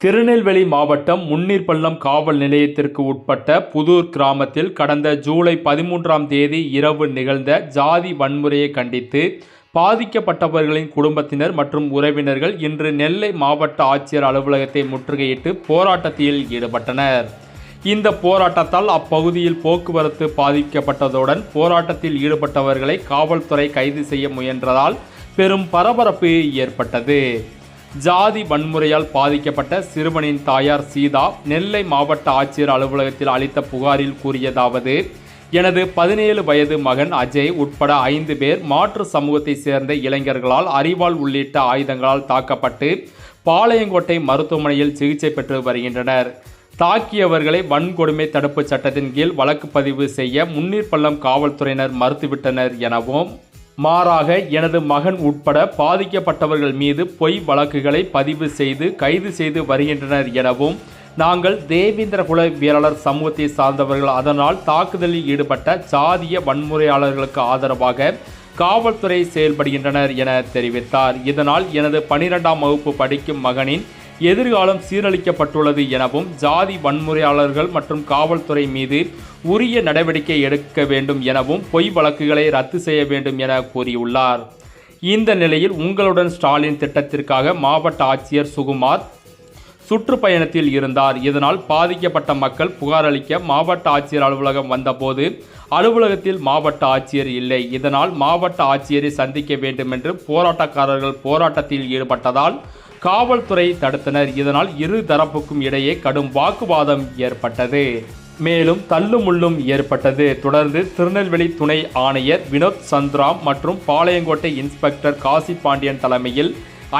திருநெல்வேலி மாவட்டம் முன்னீர்பள்ளம் காவல் நிலையத்திற்கு உட்பட்ட புதூர் கிராமத்தில் கடந்த ஜூலை பதிமூன்றாம் தேதி இரவு நிகழ்ந்த ஜாதி வன்முறையை கண்டித்து பாதிக்கப்பட்டவர்களின் குடும்பத்தினர் மற்றும் உறவினர்கள் இன்று நெல்லை மாவட்ட ஆட்சியர் அலுவலகத்தை முற்றுகையிட்டு போராட்டத்தில் ஈடுபட்டனர். இந்த போராட்டத்தால் அப்பகுதியில் போக்குவரத்து பாதிக்கப்பட்டதுடன் போராட்டத்தில் ஈடுபட்டவர்களை காவல்துறை கைது செய்ய முயன்றதால் பெரும் பரபரப்பு ஏற்பட்டது. ஜாதி வன்முறையால் பாதிக்கப்பட்ட சிறுவனின் தாயார் சீதா நெல்லை மாவட்ட ஆட்சியர் அலுவலகத்தில் அளித்த புகாரில் கூறியதாவது எனது பதினேழு வயது மகன் அஜய் உட்பட ஐந்து பேர் மாற்று சமூகத்தைச் சேர்ந்த இளைஞர்களால் அறிவால் உள்ளிட்ட ஆயுதங்களால் தாக்கப்பட்டு பாளையங்கோட்டை மருத்துவமனையில் சிகிச்சை பெற்று வருகின்றனர். தாக்கியவர்களை வன்கொடுமை தடுப்புச் சட்டத்தின் கீழ் வழக்கு பதிவு செய்ய முன்னீர்பள்ளம் காவல்துறையினர் மறுத்துவிட்டனர் எனவும் மாறாக எனது மகன் உட்பட பாதிக்கப்பட்டவர்கள் மீது பொய் வழக்குகளை பதிவு செய்து கைது செய்து வருகின்றனர் எனவும் நாங்கள் தேவேந்திரகுல வீரர் சமூகத்தை சார்ந்தவர்கள். அதனால் தாக்குதலில் ஈடுபட்ட சாதிய வன்முறையாளர்களுக்கு ஆதரவாக காவல்துறை செயல்படுகின்றனர் என தெரிவித்தார். இதனால் எனது பனிரெண்டாம் வகுப்பு படிக்கும் மகனின் எதிர்காலம் சீரழிக்கப்பட்டுள்ளது எனவும் ஜாதி வன்முறையாளர்கள் மற்றும் காவல்துறை மீது உரிய நடவடிக்கை எடுக்க வேண்டும் எனவும் பொய் வழக்குகளை ரத்து செய்ய வேண்டும் என கூறியுள்ளார். இந்த நிலையில் உங்களுடன் ஸ்டாலின் திட்டத்திற்காக மாவட்ட ஆட்சியர் சுகுமார் சுற்றுப்பயணத்தில் இருந்தார். இதனால் பாதிக்கப்பட்ட மக்கள் புகார் அளிக்க மாவட்ட ஆட்சியர் அலுவலகம் வந்தபோது அலுவலகத்தில் மாவட்ட ஆட்சியர் இல்லை. இதனால் மாவட்ட ஆட்சியரை சந்திக்க வேண்டும் என்று போராட்டக்காரர்கள் போராட்டத்தில் ஈடுபட்டதால் காவல்துறை தடுத்தனர். இதனால் இரு தரப்புக்கும் இடையே கடும் வாக்குவாதம் ஏற்பட்டது. மேலும் தள்ளுமுள்ளும் ஏற்பட்டது. தொடர்ந்து திருநெல்வேலி துணை ஆணையர் வினோத் சந்திராம் மற்றும் பாளையங்கோட்டை இன்ஸ்பெக்டர் காசி பாண்டியன் தலைமையில்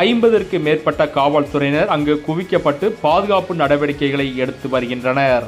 ஐம்பதற்கு மேற்பட்ட காவல்துறையினர் அங்கு குவிக்கப்பட்டு பாதுகாப்பு நடவடிக்கைகளை எடுத்து வருகின்றனர்.